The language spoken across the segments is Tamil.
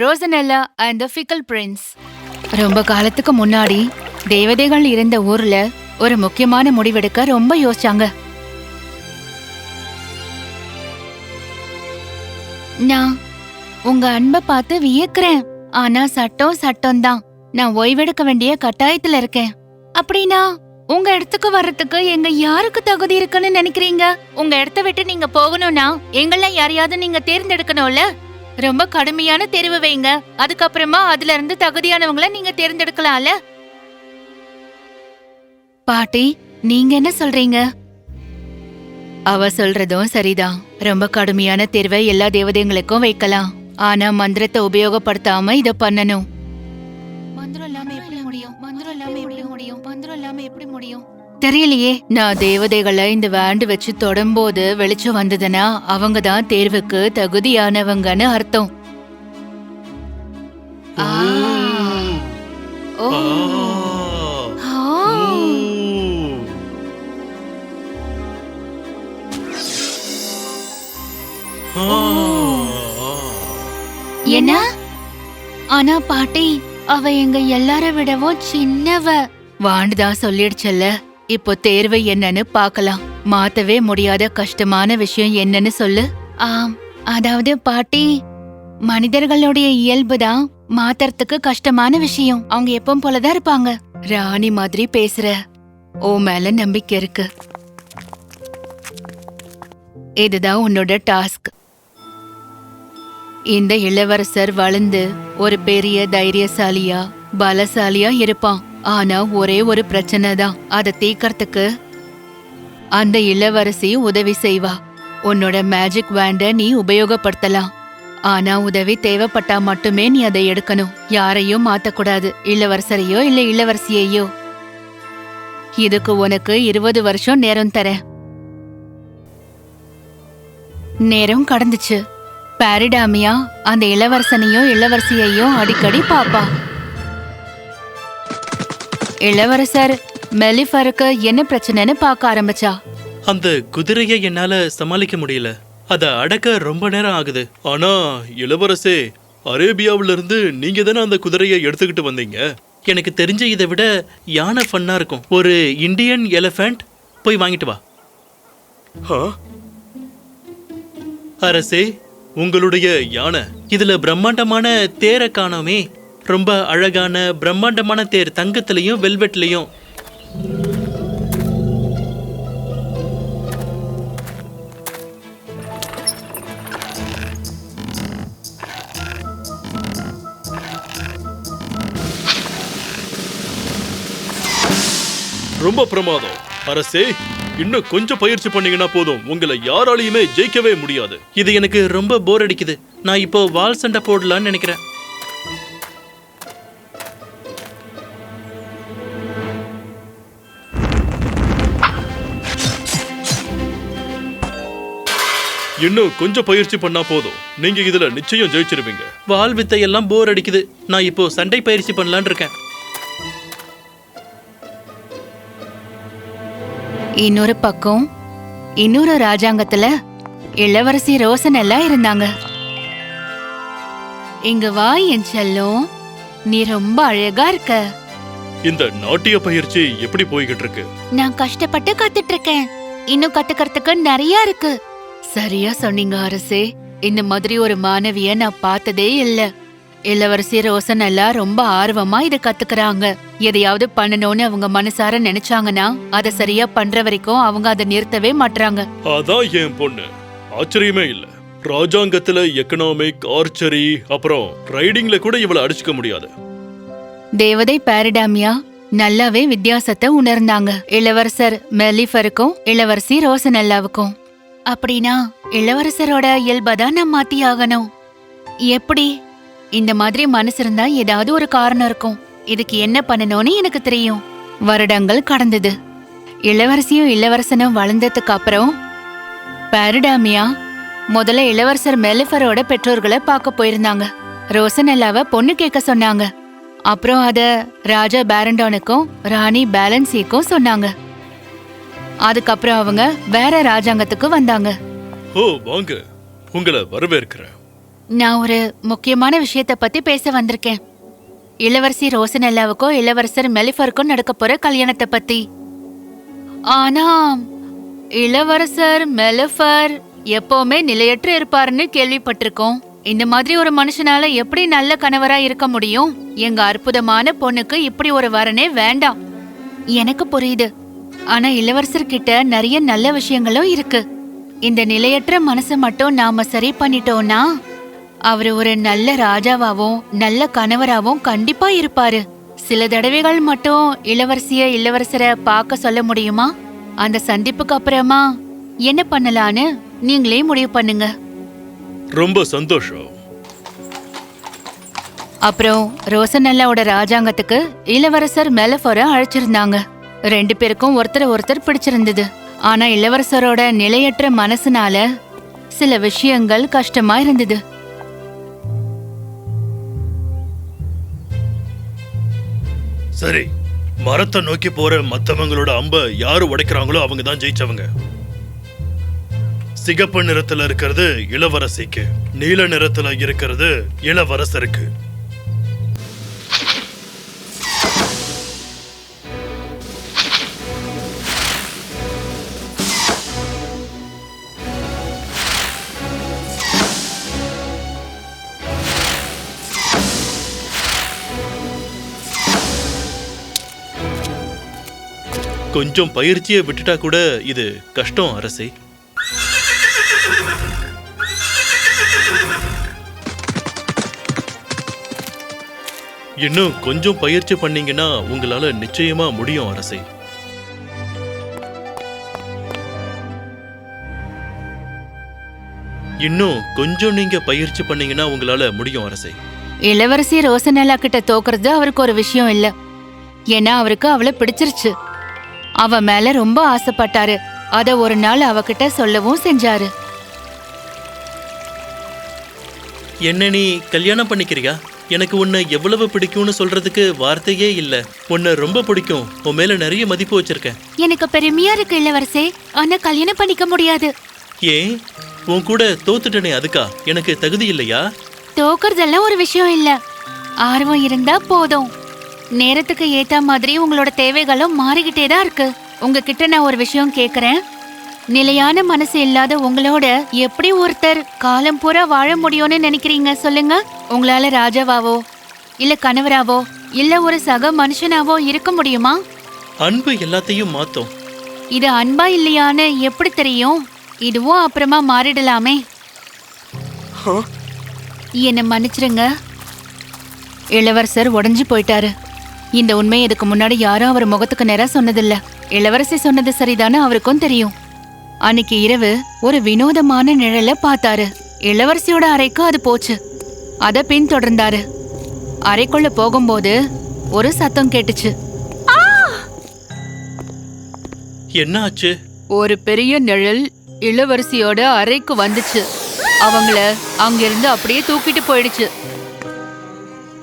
Rosanella and the fickle prince ரொம்ப காலத்துக்கு முன்னாடி தேவதைகள் இருந்த ஊர்ல ஒரு முக்கியமான முடிவெடுக்க ரொம்ப யோசிச்சாங்க. நான் உங்க அன்பை பார்த்து வியக்கிறேன். ஆனா சட்டம் சட்டம் தான் நான் ஓய்வெடுக்க வேண்டிய கட்டாயத்துல இருக்கேன். அப்படின்னா உங்க இடத்துக்கு வர்றதுக்கு எங்க யாருக்கு தகுதி இருக்குன்னு நினைக்கிறீங்க? உங்க இடத்த விட்டு நீங்க போகணும்னா எங்கெல்லாம் யாரையாவது நீங்க தேர்ந்தெடுக்கணும்ல? ரொம்ப கடுமையான தெரிவு வைங்க. அதுக்கப்புறமா அதுல இருந்து தகுதியானவங்கள நீங்க தேர்ந்தெடுக்கலாம்ல? பாட்டி நீங்க என்ன சொல்றீங்க? அவ சொல்றதும் சரிதான். ரொம்ப கடுமையான தேர்வை எல்லா தேவதைங்களுக்கும் வைக்கலாம். ஆனா மந்திரத்தை உபயோகப்படுத்தாம இத பண்ணணும். மந்திரம் இல்லாம எப்படி முடியும்? மந்திரம் இல்லாம எப்படி முடியும்? மந்திரம் இல்லாம எப்படி முடியும்? தெரியலையே. நான் தேவதைகளை இந்த வேண்டு வச்சு தொடும்போது வெளிச்சம் வந்ததுன்னா அவங்க தான் தேர்வுக்கு தகுதியானவங்கன்னு அர்த்தம். என்ன? ஆனா பாட்டி அவ எங்க எல்லார விடவும் சின்னவ. வாண்டுதான் சொல்லிடுச்சல்ல. இப்போ தேர்வு என்னன்னு பார்க்கலாம். மாத்தவே முடியாத கஷ்டமான விஷயம் என்னன்னு சொல்லு. ஆம் அதாவது பாட்டி மனிதர்களுடைய இயல்பு தான் மாத்தறதுக்கு கஷ்டமான விஷயம். அவங்க எப்பவும் போலதான் இருப்பாங்க. ராணி மாதிரி பேசுற. ஓ மேல நம்பிக்கை இருக்கு. இதுதான் உன்னோட டாஸ்க். இந்த இளவரசர் வளர்ந்து ஒரு பெரிய தைரியசாலியா பலசாலியா இருப்பான். ஆனா ஒரே ஒரு பிரச்சனை தான். அதை தீக்கறதுக்கு. அந்த இளவரசி உதவி செய்வா. உன்னோட மேஜிக் வேண்ட நீ உபயோகப்படுத்தலாம். ஆனா உதவி தேவைப்பட்டா மட்டுமே நீ அதை எடுக்கணும். யாரையும் மாத்தக்கூடாது. இளவரசரையோ இல்ல இளவரசியையோ. இதுக்கு உனக்கு இருபது வருஷம் நேரம் தரேன். நேரம் கடந்துச்சு. பாரிடாமியா அந்த இளவரசனையோ இளவரசியையோ அடிக்கடி பாப்பா. இளவரசர் மெலிஃபருக்கு என்ன பிரச்சனைன்னு பார்க்க ஆரம்பிச்சா? அந்த குதிரையை என்னால சமாளிக்க முடியல. அத அடக்க ரொம்ப நேரம் ஆகுது. ஆனா இளவரசே அரேபியாவுல இருந்து நீங்க தானே அந்த குதிரையை எடுத்துக்கிட்டு வந்தீங்க? எனக்கு தெரிஞ்ச இதை விட யானை ஃபன்னா இருக்கும். ஒரு இந்தியன் எலிஃபண்ட் போய் வாங்கிட்டு வா. ஆ? அரசே உங்களுடைய யானை. இதுல பிரம்மாண்டமான தேரை காணோமே. ரொம்ப அழகான பிரம்மாண்டமான தேர் தங்கத்திலையும் வெல்வெட்லயும். ரொம்ப பிரமாதம். அரசே இன்னும் கொஞ்சம் பயிற்சி பண்ணீங்கன்னா போதும். உங்களை யாராலையுமே ஜெயிக்கவே முடியாது. இது எனக்கு ரொம்ப போர் அடிக்குது. நான் இப்போ வால் சண்டை போடலாம்னு நினைக்கிறேன். இன்னும் கொஞ்சம் பயிற்சி பண்ணா போதும். நீங்க இதுல நிச்சயம் ஜெயிச்சிருவீங்க. வால் வித்தை எல்லாம் போர் அடிக்குது. நான் இப்போ சண்டை பயிற்சி பண்ணலாம்னு இருக்கேன். இன்னொரு பக்கம் இன்னொரு ராஜாங்கத்துல இளவரசி ரோசன் எல்லாம் இருந்தாங்க. இங்க வா என் செல்லம். நீ ரொம்ப அழகா இருக்க. இந்த நாட்டிய பயிற்சி எப்படி போய்கிட்டு இருக்கு? நான் கஷ்டப்பட்டு கத்துட்டு இருக்கேன். இன்னும் கத்துக்கிறதுக்கு நிறைய இருக்கு. சரியா சொன்னீங்க அரசே. இந்த மாதிரி ஒரு மாணவிய நான் பார்த்ததே இல்ல. இளவரசி ரோசன் எல்லாம் ரொம்ப ஆர்வமா இத கத்துக்கறாங்க. எதையாவது பண்ணணும்னு அவங்க மனசார நினைச்சாங்கன்னா அதை சரியா பண்ற வரைக்கும் அவங்க அதை நிறுத்தவே மாட்றாங்க. அதான் என் பொண்ணு. ஆச்சரியமே இல்ல. ராஜாங்கத்துல எக்கனாமிக் ஆர்ச்சரி அப்புறம் ரைடிங்ல கூட இவளை அடிச்சுக்க முடியாது. தேவதை பாரிடாமியா நல்லாவே வித்தியாசத்தை உணர்ந்தாங்க. இளவரசர் மெலிஃபருக்கும் இளவரசி ரோசனல்லாவுக்கும். அப்படின்னா இளவரசரோட இயல்பதான் நான் மாத்தி ஆகணும். எப்படி? இந்த மாதிரி மனசு இருந்தா ஏதாவது ஒரு காரணம் இருக்கும். இதுக்கு என்ன பண்ணணும்னு எனக்கு தெரியும். வருடங்கள் கடந்தது. இளவரசியும் இளவரசனும் வளர்ந்ததுக்கு அப்புறம் பாரிடாமியா முதல்ல இளவரசர் மெலிஃபரோட பெற்றோர்களை பார்க்க போயிருந்தாங்க. ரோசனல்லாவ பொண்ணு கேட்க சொன்னாங்க. அப்புறம் அத ராஜா பேரண்டானுக்கும் ராணி பேலன்சிக்கும் சொன்னாங்க. அதுக்கப்புறம் அவங்க வேற ராஜாங்கத்துக்கு வந்தாங்க. ஓ வாங்க. உங்களை வரவேற்கிறேன். நான் ஒரு முக்கியமான விஷயத்த பத்தி பேச வந்திருக்கேன். இளவரசி ரோசனெல்லாவுக்கும் இளவரசர் மெலிஃபருக்கும் நடக்க போற கல்யாணத்தை பத்தி. ஆனா இளவரசர் மெலிஃபர் எப்பவுமே நிலையற்று இருப்பாருன்னு கேள்விப்பட்டிருக்கோம். இந்த மாதிரி ஒரு மனுஷனால எப்படி நல்ல கணவரா இருக்க முடியும்? எங்க அற்புதமான பொண்ணுக்கு இப்படி ஒரு வரனே வேண்டாம். எனக்கு புரியுது. ஆனா இளவரசர் கிட்ட நிறைய நல்ல விஷயங்களும் இருக்கு. இந்த நிலையற்ற மனசை மட்டும் நாம சரி பண்ணிட்டோம்னா அவரு ஒரு நல்ல ராஜாவாவும் நல்ல கணவராவும் கண்டிப்பா இருப்பாரு. சில தடவைகள் மட்டும் இளவரசிய இளவரசரை பார்க்க சொல்ல முடியுமா? அந்த சந்திப்புக்கு அப்புறமா என்ன பண்ணலான்னு நீங்களே முடிவு பண்ணுங்க. ரொம்ப சந்தோஷம். அப்புறம் ரோசனல்லாவோட ராஜாங்கத்துக்கு இளவரசர் மெலஃபோர அழைச்சிருந்தாங்க. ரெண்டு பேருக்கும் ஒருத்தர் ஒருத்தர் பிடிச்சிருந்தது. ஆனா இளவரசரோட நிலையற்ற மனசுனால சில விஷயங்கள் கஷ்டமா இருந்தது. சரி மரத்தை நோக்கி போற மத்தவங்களோட அம்ப யாரு உடைக்கிறாங்களோ அவங்க தான் ஜெயிச்சவங்க. சிகப்பு நிறத்துல இருக்கிறது இளவரசிக்கு நீல நிறத்துல இருக்கிறது இளவரசருக்கு. கொஞ்சம் பயிற்சியை விட்டுட்டா கூட இது கஷ்டம் அரசே. இன்னும் கொஞ்சம் பயிற்சி பண்ணீங்கன்னா உங்களால நிச்சயமா முடியும் அரசே. இன்னும் கொஞ்சம் நீங்க பயிற்சி பண்ணீங்கன்னா உங்களால முடியும் அரசே. இளவரசி ரோசனல்லா கிட்ட தோக்குறது அவருக்கு ஒரு விஷயம் இல்ல. ஏன்னா அவருக்கு அவளை பிடிச்சிருச்சு. அவ மேல ரொம்ப ஆசைப்பட்டாரு. அத ஒரு நாள் அவகிட்ட சொல்லவும் செஞ்சாரு. என்ன நீ கல்யாணம் பண்ணிக்கிறியா? எனக்கு உன்னை எவ்வளவு பிடிக்கும்னு சொல்றதுக்கு வார்த்தையே இல்ல. உன்னை ரொம்ப பிடிக்கும். உன் மேல நிறைய மதிப்பு வச்சிருக்கேன். எனக்கு பெருமையா இருக்கு இளவரசே. ஆனா கல்யாணம் பண்ணிக்க முடியாது. ஏன்? உன் கூட தோத்துட்டனே அதுக்கா? எனக்கு தகுதி இல்லையா? தோக்குறதெல்லாம் ஒரு விஷயம் இல்ல. ஆர்வம் இருந்தா போதும். நேரத்துக்கு ஏத்த மாதிரி உங்களோட தேவைகளும் மாறிக்கிட்டே தான் இருக்கு. உங்ககிட்ட நான் ஒரு விஷயம் கேக்குறேன். நிலையான மனசு இல்லாத உங்களோட எப்படி ஒருத்தர் காலம் பூரா வாழ முடியும்னு நினைக்கிறீங்க சொல்லுங்க. உங்களால ராஜாவாவோ இல்ல கணவராவோ இல்ல ஒரு சக மனுஷனாவோ இருக்க முடியுமா? அன்பு எல்லாத்தையும் மாத்தும். இது அன்பா இல்லையான்னு எப்படி தெரியும்? இதுவும் அப்புறமா மாறிடலாமே. என்னை மன்னிச்சிருங்க. இளவரசர் உடைஞ்சு போயிட்டாரு. இந்த உண்மை இதுக்கு முன்னாடி யாரும் அவர் முகத்துக்கு நேரா சொன்னதில்ல. இளவரசி சொன்னது சரிதானே அவருக்கும் தெரியும். அன்னைக்கு இரவு ஒரு வினோதமான நிழலை பார்த்தாரு. இளவரசியோட அறைக்கு அது போச்சு. அத பின்தொடர்ந்தாரு. அறைக்குள்ள போகும்போது ஒரு சத்தம் கேட்டுச்சு. என்ன ஆச்சு ஒரு பெரிய நிழல் இளவரசியோட அறைக்கு வந்துச்சு. அவங்கள அங்கிருந்து அப்படியே தூக்கிட்டு போயிடுச்சு.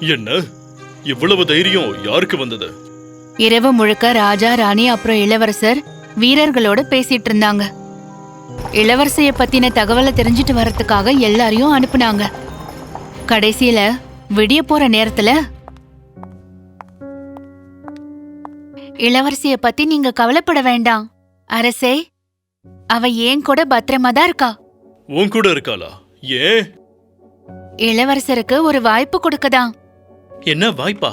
என்ன? இவ்வளவு தைரியம் யாருக்கு வந்தது? இரவு முழுக்க ராஜா ராணி அப்புறம் இளவரசர் வீரர்களோட பேசிட்டு இருந்தாங்க. இளவரசிய பத்தின தகவலை தெரிஞ்சிட்டு வர்றதுக்காக எல்லாரையும் அனுப்புனாங்க. கடைசியில விடிய போற நேரத்துல இளவரசிய பத்தி நீங்க கவலைப்பட வேண்டாம். அரசே அவ ஏன் கூட பத்திரமா தான் இருக்கா? உன் கூட இருக்காளா? ஏன்? இளவரசருக்கு ஒரு வாய்ப்பு கொடுக்கதான். என்ன வாய்ப்பா?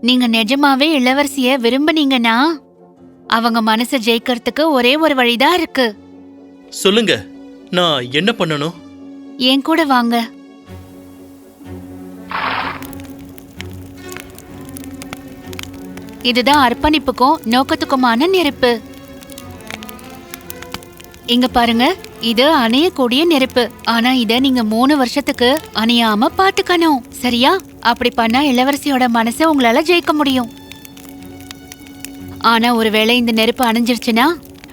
நீங்க நிஜமாவே இளவரசிய விரும்புனீங்கன்னா அவங்க மனசை ஜெயிக்கிறதுக்கு ஒரே ஒரு வழிதான் இருக்கு. சொல்லுங்க. நான் என்ன பண்ணணும்? என் கூட வாங்க. இதுதான் அர்ப்பணிப்புக்கும் நோக்கத்துக்குமான நெருப்பு. இங்க பாருங்க. இது அணையக்கூடிய நெருப்பு. ஆனா இத நீங்க மூணு வருஷத்துக்கு அணையாம பாத்துக்கணும். சரியா? அப்படி பண்ணா இளவரசியோட மனசை உங்களால ஜெயிக்க முடியும். ஆனா ஒருவேளை இந்த நெருப்பு அணைஞ்சிருச்சுன்னா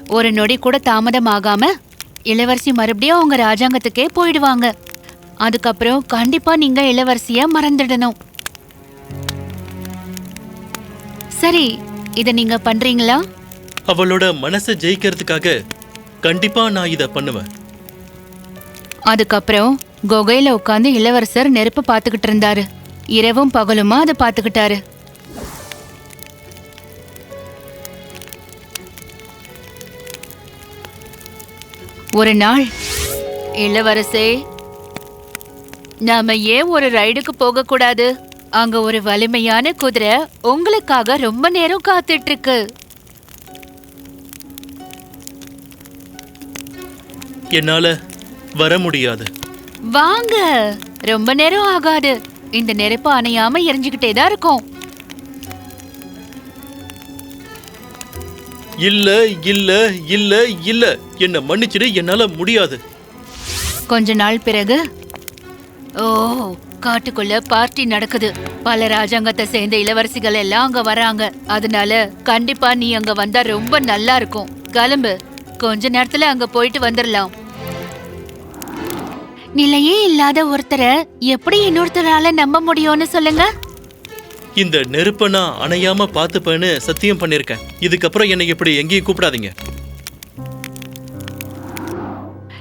ஒரு நொடி கூட தாமதம் ஆகாம இளவரசி மறுபடியும் அவங்க ராஜாங்கத்துக்கே போயிடுவாங்க. அதுக்கப்புறம் கண்டிப்பா நீங்க இளவரசிய மறந்துடணும். சரி இத நீங்க பண்றீங்களா? அவளோட மனசை ஜெயிக்கிறதுக்காக கண்டிப்பா நான் இதை பண்ணுவேன். அதுக்கப்புறம் குகையில உட்காந்து இளவரசர் நெருப்பு பார்த்துக்கிட்டு இருந்தாரு. இரவும் பகலுமா அதை பார்த்துக்கிட்டாரு. ஒரு நாள் இளவரசே நாம ஏன் ஒரு ரைடுக்கு போக கூடாது அங்க ஒரு வலிமையான குதிரை உங்களுக்காக ரொம்ப நேரம் காத்துட்டு இருக்கு. என்னால வர முடியாது. வாங்க. ரொம்ப நேரம் ஆகாது. இந்த நெருப்பு அணையாம எரிஞ்சுக்கிட்டே தான் இருக்கும். இல்ல இல்ல இல்ல இல்ல. என்ன மன்னிச்சிடு என்னால முடியாது. கொஞ்ச நாள் பிறகு ஓ காட்டுக்குள்ள பார்ட்டி நடக்குது. பல ராஜாங்கத்தை சேர்ந்த இளவரசிகள் எல்லாம் அங்க வராங்க. அதனால கண்டிப்பா நீ அங்க வந்தா ரொம்ப நல்லா இருக்கும். கிளம்பு. கொஞ்ச நேரத்துல அங்க போயிட்டு வந்துடலாம் நிலையே இல்லாத ஒருத்தரை எப்படி இன்னொருத்தரால நம்ப முடியும்னு சொல்லுங்க? இந்த நெருப்பை நான் அணையாம பார்த்துப்பேன்னு சத்தியம் பண்ணிருக்கேன் இதுக்கப்புறம் என்னை இப்படி எங்கேயும் கூப்பிடாதீங்க.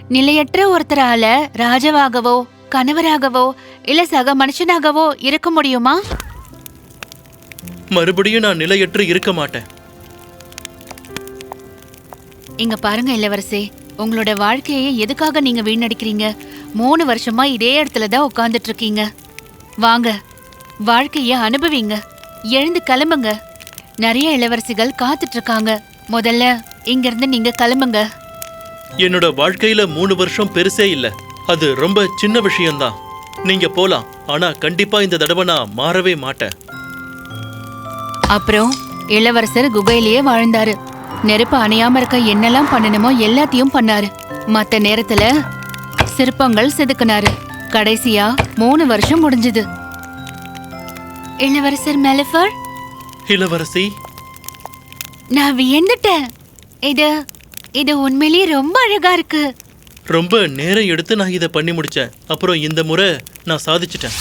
நிலையற்ற ஒருத்தரால ராஜாவாகவோ கணவராகவோ இல்ல சக மனுஷனாகவோ இருக்க முடியுமா? மறுபடியும் நான் நிலையற்று இருக்க மாட்டேன். இங்க பாருங்க இளவரசே. உங்களோட வாழ்க்கையை எதுக்காக நீங்க வீணடிக்கிறீங்க? மூணு வருஷமா இதே இடத்துல தான் உட்கார்ந்துட்டு இருக்கீங்க. வாங்க வாழ்க்கைய அனுபவிங்க. எழுந்து கிளம்புங்க. நிறைய இளவரசிகள் காத்துட்டு இருக்காங்க. முதல்ல இங்க இருந்து நீங்க கிளம்புங்க. என்னோட வாழ்க்கையில மூணு வருஷம் பெருசே இல்ல. அது ரொம்ப சின்ன விஷயம்தான். நீங்க போலாம். ஆனா கண்டிப்பா இந்த தடவை நான் மாறவே மாட்டேன். அப்புறம் இளவரசர் குகையிலேயே வாழ்ந்தாரு. நெருப்பு அணையாம இருக்க என்னெல்லாம் பண்ணணுமோ எல்லாத்தையும் பண்ணாரு. மத்த நேரத்துல சிற்பங்கள் செதுக்குனாரு. கடைசியா மூணு வருஷம் முடிஞ்சது. இளவரசர் மெலிஃபர்? இளவரசி? நான் வியந்துட்டேன். இது இது உண்மையிலேயே ரொம்ப அழகா இருக்கு. ரொம்ப நேரம் எடுத்து நான் இதை பண்ணி முடிச்சேன். அப்புறம் இந்த முறை நான் சாதிச்சிட்டேன்.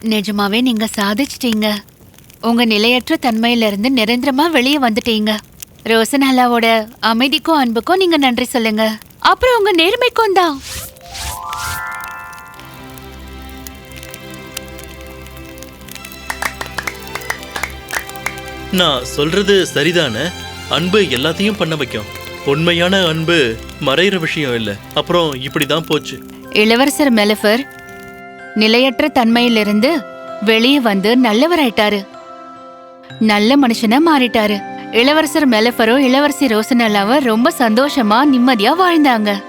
நிஜமாவே நீங்க சாதிச்சிட்டீங்க. உங்க நிலையற்ற தன்மையில இருந்து நிரந்தரமா வெளியே வந்துட்டீங்க. ரோசனாலாவோட அமைதிக்கும் அன்புக்கும் நீங்க நன்றி சொல்லுங்க. அப்புறம் உங்க நேர்மைக்கும் தான். நான் சொல்றது சரிதானே? அன்பு எல்லாத்தையும் பண்ண வைக்கும். உண்மையான அன்பு மறையிற விஷயம் இல்ல. அப்புறம் இப்படிதான் போச்சு. இளவரசர் மெலஃபர் நிலையற்ற தன்மையிலிருந்து வெளியே வந்து நல்லவராயிட்டாரு. நல்ல மனுஷனா மாறிட்டாரு. இளவரசர் மெலஃபரும் இளவரசி ரோசனல்லாவும் ரொம்ப சந்தோஷமா நிம்மதியா வாழ்ந்தாங்க.